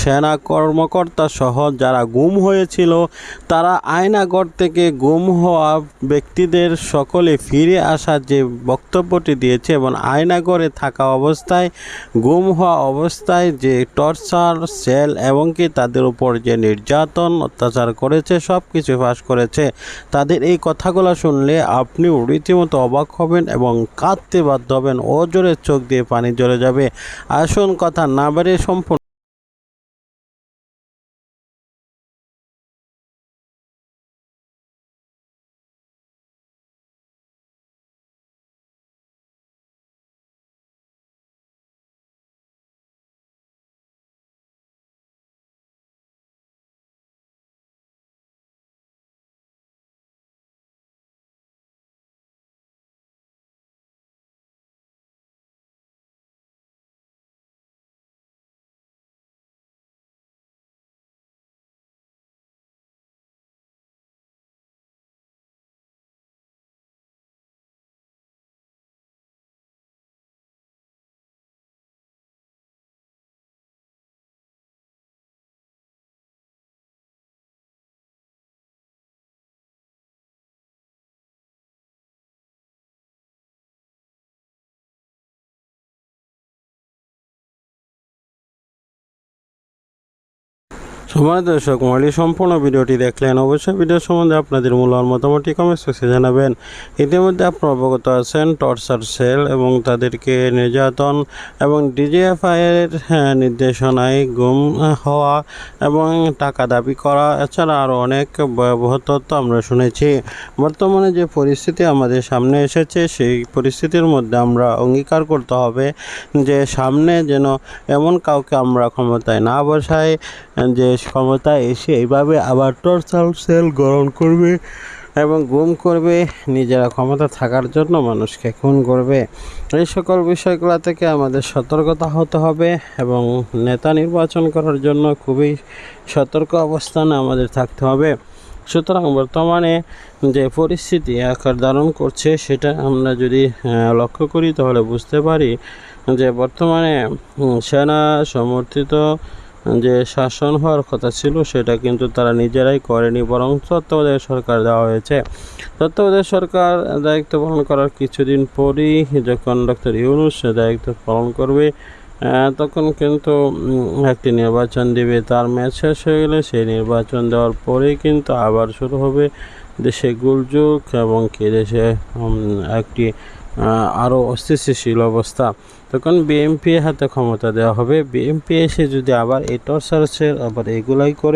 সেনা কর্মকর্তা সহ যারা গুম হয়েছিল, তারা আয়নাগর থেকে গুম হওয়া ব্যক্তিদের সকলে ফিরে আসার যে বক্তব্যটি দিয়েছে এবং আয়নাগরে থাকা অবস্থায়, গুম হওয়া অবস্থায় যে টর্চার, সেল এবং কি তাদের উপর যে নির্যাতন, অত্যাচার করেছে সব কিছু ফাঁস করেছে। তাদের এই কথাগুলো শুনলে আপনিও রীতিমতো অবাক হবেন এবং কাঁদতে বাধ্য হবেন। ও জোরে চোখ দিয়ে পানি জ্বরে যাবে। আসুন কথা না বেড়ে সম্পূর্ণ সময় দর্শক মৌলি সম্পূর্ণ ভিডিওটি দেখলেন, অবশ্যই ভিডিও সম্বন্ধে আপনাদের মূল্যবান মতামতটি কমেন্ট বক্সে জানাবেন। ইতিমধ্যে আপনারা অবগত আছেন, টর্চার সেল এবং তাদেরকে নির্যাতন এবং ডিজিএফআইয়ের নির্দেশনায় গুম হওয়া এবং টাকা দাবি করা, এছাড়া আরও অনেক ভয়াবহ তথ্য আমরা শুনেছি। বর্তমানে যে পরিস্থিতি আমাদের সামনে এসেছে, সেই পরিস্থিতির মধ্যে আমরা অঙ্গীকার করতে হবে যে সামনে যেন এমন কাউকে আমরা ক্ষমতায় না বসাই, যে ক্ষমতায় এসে এইভাবে আবার টর্চার সেল গ্রহণ করবে এবং গুম করবে নিজেরা ক্ষমতা থাকার জন্য মানুষকে খুন করবে। এই সকল বিষয়গুলো থেকে আমাদের সতর্কতা হতে হবে এবং নেতা নির্বাচন করার জন্য খুবই সতর্ক অবস্থানে আমাদের থাকতে হবে। সুতরাং বর্তমানে যে পরিস্থিতি আকার ধারণ করছে সেটা আমরা যদি লক্ষ্য করি তাহলে বুঝতে পারি যে বর্তমানে সেনা সমর্থিত যে শাসন হওয়ার কথা ছিল, সেটা কিন্তু তারা নিজেরাই করেনি, বরং তত্ত্বাবধায়ক সরকার দেওয়া হয়েছে। তত্ত্বাবধায়ক সরকার দায়িত্ব পালন করার কিছুদিন পরই যখন ডক্টর ইউনুস দায়িত্ব পালন করবে তখন কিন্তু একটি নির্বাচন দিবে। তার ম্যাচ শেষ হয়ে গেলে সেই নির্বাচন দেওয়ার পরেই কিন্তু আবার শুরু হবে দেশে গোলযোগ এবং কি দেশে একটি আরও অস্থিতিশীল অবস্থা, তখন বিএমপি হাতে ক্ষমতা দেওয়া হবে। বিএমপি এসে যদি আবার এই টর্চার আবার এগুলাই করে